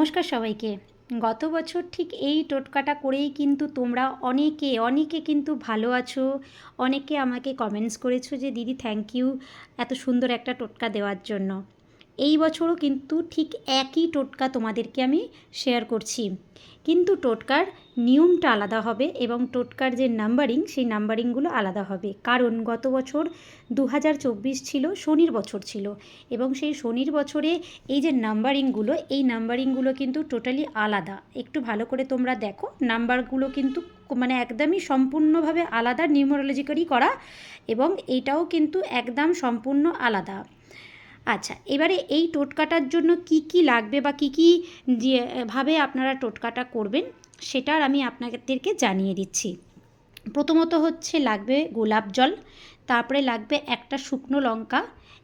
নমস্কার সবাইকে। গত বছর ঠিক এই টোটকাটা করেই কিন্তু তোমরা অনেকে অনেকে কিন্তু ভালো আছো। অনেকে আমাকে কমেন্টস করেছ যে, দিদি থ্যাংক ইউ এত সুন্দর একটা টোটকা দেওয়ার জন্য। এই বছরও কিন্তু ঠিক একই টোটকা তোমাদেরকে আমি শেয়ার করছি। কিন্তু টোটকার নিয়মটা আলাদা হবে এবং টোটকার যে নাম্বারিং সেই নাম্বারিংগুলো আলাদা হবে। কারণ গত বছর দু হাজার চব্বিশ ছিল, শনির বছর ছিল এবং সেই শনির বছরে এই যে নাম্বারিংগুলো এই নাম্বারিংগুলো কিন্তু টোটালি আলাদা। একটু ভালো করে তোমরা দেখো নাম্বারগুলো কিন্তু মানে একদমই সম্পূর্ণভাবে আলাদা নিউমারোলজিক্যালি করা এবং এইটাও কিন্তু একদম সম্পূর্ণ আলাদা। আচ্ছা এবারে এই টোটকাটার জন্য কি কি লাগবে বা কি কি ভাবে আপনারা টোটকাটা করবেন, সেটার আমি আপনাদেরকে জানিয়ে দিচ্ছি। প্রথমত হচ্ছে লাগবে গোলাপ জল, তারপরে লাগবে একটা শুকনো লঙ্কা,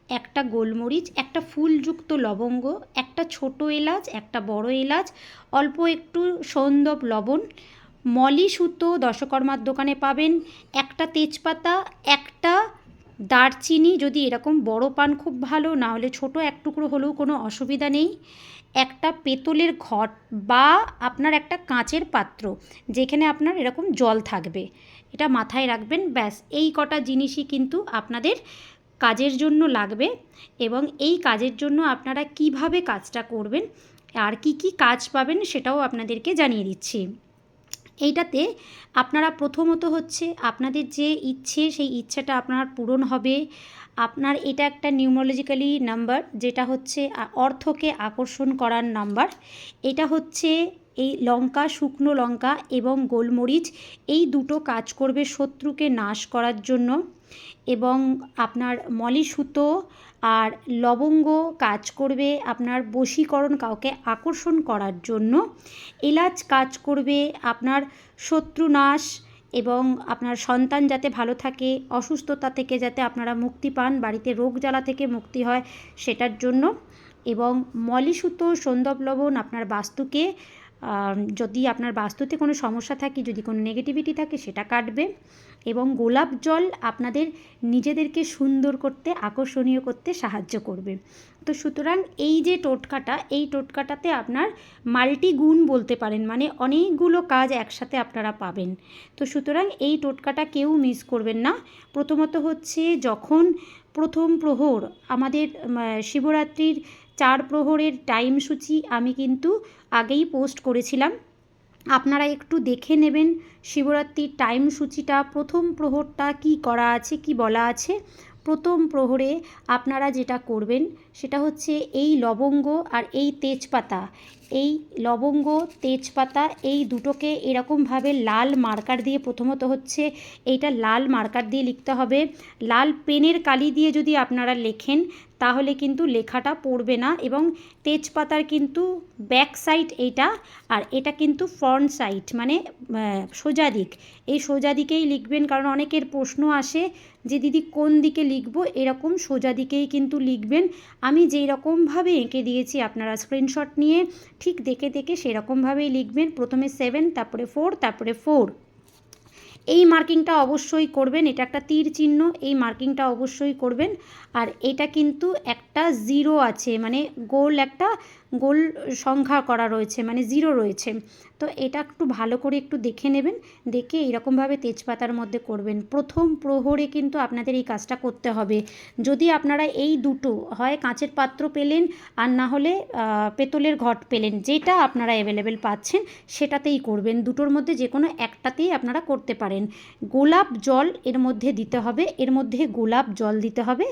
একটা গোলমরিচ, একটা ফুলযুক্ত লবঙ্গ, একটা ছোট এলাচ, একটা বড় এলাচ, অল্প একটু সন্দব লবণ, মলি সুতো দশকর্মার দোকানে পাবেন, একটা তেজপাতা, একটা দারচিনি যদি এরকম বড় পান খুব ভালো না হলে ছোটো এক টুকরো হলেও কোনো অসুবিধা নেই। একটা পেতলের ঘট বা আপনার একটা কাঁচের পাত্র, যেখানে আপনার এরকম জল থাকবে, এটা মাথায় রাখবেন, ব্যাস। এই কটা জিনিসই কিন্তু আপনাদের কাজের জন্য লাগবে এবং এই কাজের জন্য আপনারা কীভাবে কাজটা করবেন, আর কি কি কাজ পাবেন সেটাও আপনাদেরকে জানিয়ে দিচ্ছি। এইটাতে আপনারা প্রথমত হচ্ছে আপনাদের যে ইচ্ছে, সেই ইচ্ছাটা আপনার পূরণ হবে। আপনার এটা একটা নিউমোলজিক্যালি নাম্বার, যেটা হচ্ছে অর্থকে আকর্ষণ করার নাম্বার। এটা হচ্ছে এই লঙ্কা, শুকনো লঙ্কা এবং গোলমরিচ, এই দুটো কাজ করবে শত্রুকে নাশ করার জন্য। এবং আপনার মলি সুতো আর লবঙ্গ কাজ করবে আপনার বশীকরণ কাউকে আকর্ষণ করার জন্য। এলাচ কাজ করবে আপনার শত্রুনাশ এবং আপনার সন্তান যাতে ভালো থাকে, অসুস্থতা থেকে যাতে আপনারা মুক্তি পান, বাড়িতে রোগ জ্বালা থেকে মুক্তি হয় সেটার জন্য। এবং মলিসুতো সন্দব লবণ আপনার বাস্তুকে যদি আপনার বাস্তুতে কোনো সমস্যা থাকে, যদি কোনো নেগেটিভিটি থাকে, সেটা কাটবে। এবং গোলাপ জল আপনাদের নিজেদেরকে সুন্দর করতে, আকর্ষণীয় করতে সাহায্য করবে। তো সুতরাং এই যে টোটকাটা, এই টোটকাটাতে আপনার মাল্টি গুণ বলতে পারেন মানে অনেকগুলো কাজ একসাথে আপনারা পাবেন। তো সুতরাং এই টোটকাটা কেউ মিস করবেন না। প্রথমত হচ্ছে যখন প্রথম প্রহর আমাদের শিবরাত্রির চার প্রহরের টাইম সূচি আমি কিন্তু আগেই পোস্ট করেছিলাম। আপনারা একটু দেখে নেবেন শিবরাত্রির টাইম সূচিটা, প্রথম প্রহরটা কি করা আছে, কি বলা আছে। প্রথম প্রহরে আপনারা যেটা করবেন, সেটা হচ্ছে এই লবঙ্গ আর এই তেজপাতা। এই লবঙ্গ, তেজপাতা এই দুটোকে এরকমভাবে লাল মার্কার দিয়ে প্রথমত হচ্ছে এইটা লাল মার্কার দিয়ে লিখতে হবে। লাল পেনের কালি দিয়ে যদি আপনারা লেখেন তাহলে কিন্তু লেখাটা পড়বে না এবং তেজপাতার কিন্তু ব্যাক সাইড এইটা আর এটা কিন্তু ফ্রন্ট সাইড মানে সোজা দিক। এই সোজা দিকেই লিখবেন কারণ অনেকের প্রশ্ন আসে যে দিদি কোন দিকে লিখব? এরকম সোজা দিকেই কিন্তু লিখবেন। আমি যেই রকমভাবে এঁকে দিয়েছি আপনারা স্ক্রিনশট নিয়ে ঠিক দেখে দেখে সেরকমভাবেই লিখবেন। প্রথমে সেভেন তারপরে ফোর তারপরে ফোর এই মার্কিংটা অবশ্যই করবেন, এটা একটা তীর চিহ্ন, এই মার্কিংটা অবশ্যই করবেন। আর এটা কিন্তু একটা জিরো আছে মানে গোল একটা গোল সংখ্যা করা রয়েছে মানে জিরো রয়েছে। তো এটা একটু ভালো করে একটু দেখে নেবেন, দেখে এইরকমভাবে তেজপাতার মধ্যে করবেন। প্রথম প্রহরে কিন্তু আপনাদের এই কাজটা করতে হবে। যদি আপনারা এই দুটো হয়, কাঁচের পাত্র পেলেন আর না হলে পেতলের ঘট পেলেন, যেটা আপনারা অ্যাভেলেবেল পাচ্ছেন, সেটাতেই করবেন। দুটোর মধ্যে যে কোনো একটাতেই আপনারা করতে পারেন। গোলাপ জল এর মধ্যে দিতে হবে। এর মধ্যে গোলাপ জল দিতে হবে।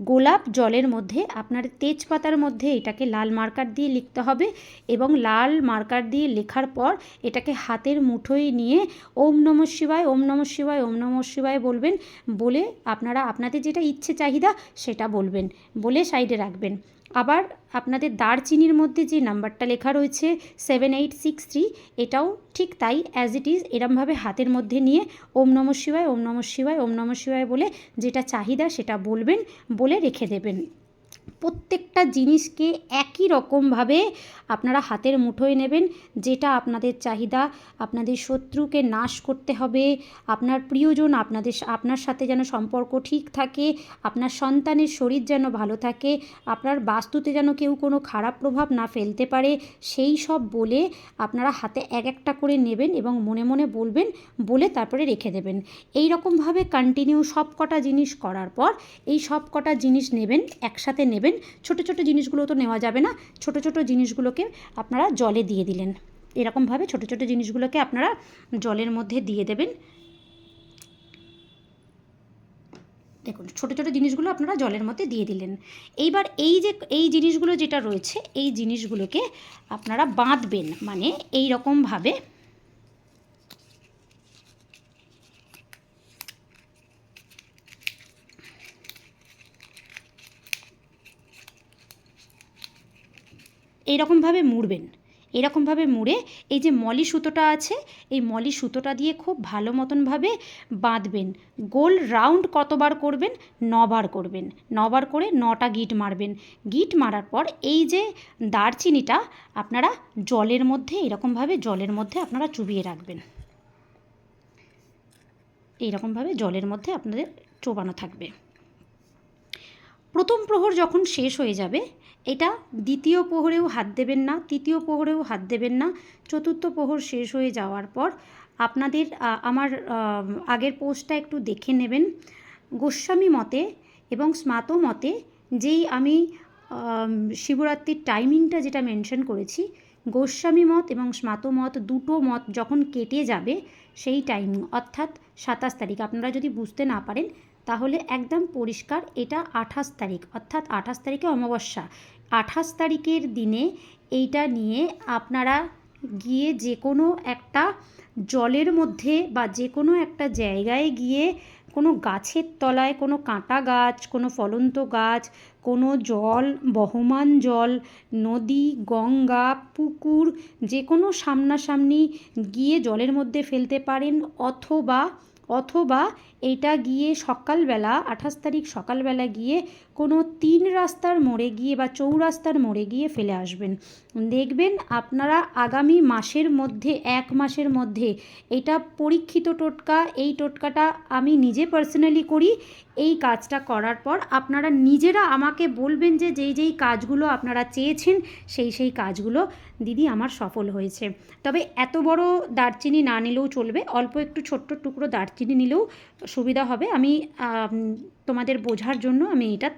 গোলাপ জলের মধ্যে আপনার তেজপাতার মধ্যে এটাকে লাল মার্কার দিয়ে লিখতে হবে এবং লাল মার্কার দিয়ে লেখার পর এটাকে হাতের মুঠোয় নিয়ে ওম নম শিবায়, ওম নম শিবায়, ওম নম শিবায় বলবেন। বলে আপনারা, আপনাদের যেটা ইচ্ছে চাহিদা সেটা বলবেন। বলে সাইডে রাখবেন। আবার আপনাদের দারচিনির মধ্যে যে নাম্বারটা লেখা রয়েছে সেভেন এইট সিক্স থ্রি, এটাও ঠিক তাই অ্যাজ ইট ইজ এরমভাবে হাতের মধ্যে নিয়ে ওম নম শিবায়, ওম নম শিবায়, ওম নম শিবায় বলে যেটা চাহিদা সেটা বলবেন, বলে রেখে দেবেন। প্রত্যেকটা জিনিসকে একই রকমভাবে আপনারা হাতের মুঠোয় নেবেন, যেটা আপনাদের চাহিদা, আপনাদের শত্রুকে নাশ করতে হবে, আপনার প্রিয়জন আপনাদের আপনার সাথে যেন সম্পর্ক ঠিক থাকে, আপনার সন্তানের শরীর যেন ভালো থাকে, আপনার বাস্তুতে যেন কেউ কোনো খারাপ প্রভাব না ফেলতে পারে, সেই সব বলে আপনারা হাতে এক একটা করে নেবেন এবং মনে মনে বলবেন, বলে তারপরে রেখে দেবেন। এই রকমভাবে কন্টিনিউ সব কটা জিনিস করার পর, এই সব কটা জিনিস নেবেন, একসাথে নেবেন। ছোট ছোট জিনিসগুলো তো নেওয়া যাবে না। ছোট ছোট জিনিসগুলোকে আপনারা জলে দিয়ে দিলেন। এরকমভাবে ছোট ছোট জিনিসগুলোকে আপনারা জলের মধ্যে দিয়ে দেবেন। দেখুন, ছোট ছোট জিনিসগুলো আপনারা জলের মধ্যে দিয়ে দিলেন। এইবার এই যে, এই জিনিসগুলো যেটা রয়েছে, এই জিনিসগুলোকে আপনারা বাঁধবেন। মানে এই রকমভাবে এইরকমভাবে মুড়বেন। এরকমভাবে মুড়ে এই যে মলি সুতোটা আছে, এই মলি সুতোটা দিয়ে খুব ভালো মতনভাবে বাঁধবেন। গোল রাউন্ড কতবার করবেন? নবার করবেন। নবার করে নটা গিট মারবেন। গিট মারার পর এই যে দারচিনিটা আপনারা জলের মধ্যে, এরকমভাবে জলের মধ্যে আপনারা চুবিয়ে রাখবেন। এইরকমভাবে জলের মধ্যে আপনাদের চোবানো থাকবে। প্রথম প্রহর যখন শেষ হয়ে যাবে এটা দ্বিতীয় প্রহরেও হাত দেবেন না, তৃতীয় প্রহরেও হাত দেবেন না, চতুর্থ প্রহর শেষ হয়ে যাওয়ার পর আপনাদের আমার আগের পোস্টটা একটু দেখে নেবেন। গোস্বামী মতে এবং স্মাত মতে যেই আমি শিবরাত্রির টাইমিংটা যেটা মেনশন করেছি, গোস্বামী মত এবং স্মাত মত দুটো মত যখন কেটে যাবে সেই টাইমিং অর্থাৎ সাতাশ তারিখ। আপনারা যদি বুঝতে না পারেন তাহলে একদম পরিষ্কার, এটা আঠাশ তারিখ, অর্থাৎ আঠাশ তারিখে অমাবস্যা। আঠাশ তারিখের দিনে এইটা নিয়ে আপনারা গিয়ে যে কোনো একটা জলের মধ্যে বা যে কোনো একটা জায়গায় গিয়ে কোনো গাছের তলায়, কোনো কাঁটা গাছ, কোনো ফলন্ত গাছ, কোনো জল, বহমান জল, নদী, গঙ্গা, পুকুর যে কোনো সামনাসামনি গিয়ে জলের মধ্যে ফেলতে পারেন অথবা অথবা এটা গিয়ে সকালবেলা, আঠাশ তারিখ সকালবেলা গিয়ে কোনো তিন রাস্তার মোড়ে গিয়ে বা চৌরাস্তার মোড়ে গিয়ে ফেলে আসবেন। দেখবেন আপনারা আগামী মাসের মধ্যে, এক মাসের মধ্যে এটা পরীক্ষিত টোটকা, এই টোটকাটা আমি নিজে পার্সোনালি করি, এই কাজটা করার পর আপনারা নিজেরা আমাকে বলবেন যে যেই যেই কাজগুলো আপনারা চেয়েছেন, সেই সেই কাজগুলো দিদি আমার সফল হয়েছে। তবে এত বড় দারচিনি না নিলেও চলবে, অল্প একটু ছোট্ট টুকরো দারচিনি নিলেও সুবিধা হবে। আমি তোমাদের বোঝার জন্য আমি এটা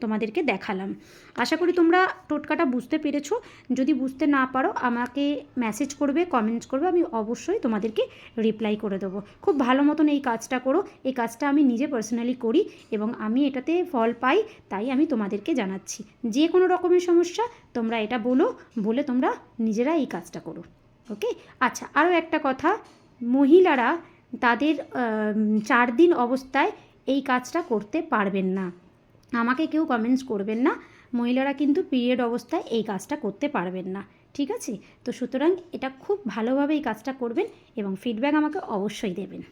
তোমাদেরকে দেখালাম। আশা করি তোমরা টোটকাটা বুঝতে পেরেছ। যদি বুঝতে না পারো, আমাকে মেসেজ করবে কমেন্টস করবে, আমি অবশ্যই তোমাদেরকে রিপ্লাই করে দেবো। খুব ভালো মতন এই কাজটা করো। এই কাজটা আমি নিজে পার্সোনালি করি এবং আমি এটাতে ফল পাই, তাই আমি তোমাদেরকে জানাচ্ছি। যে কোনো রকমের সমস্যা, তোমরা এটা বলো, বলে তোমরা নিজেরা এই কাজটা করো। ওকে আচ্ছা আরও একটা কথা। মহিলারা তাদের চার দিন অবস্থায় এই কাজটা করতে পারবেন না। আমাকে কেউ কমেন্টস করবেন না। মহিলারা কিন্তু পিরিয়ড অবস্থায় এই কাজটা করতে পারবেন না। ঠিক আছে? তো সুতরাং এটা খুব ভালোভাবে এই কাজটা করবেন এবং ফিডব্যাক আমাকে অবশ্যই দেবেন।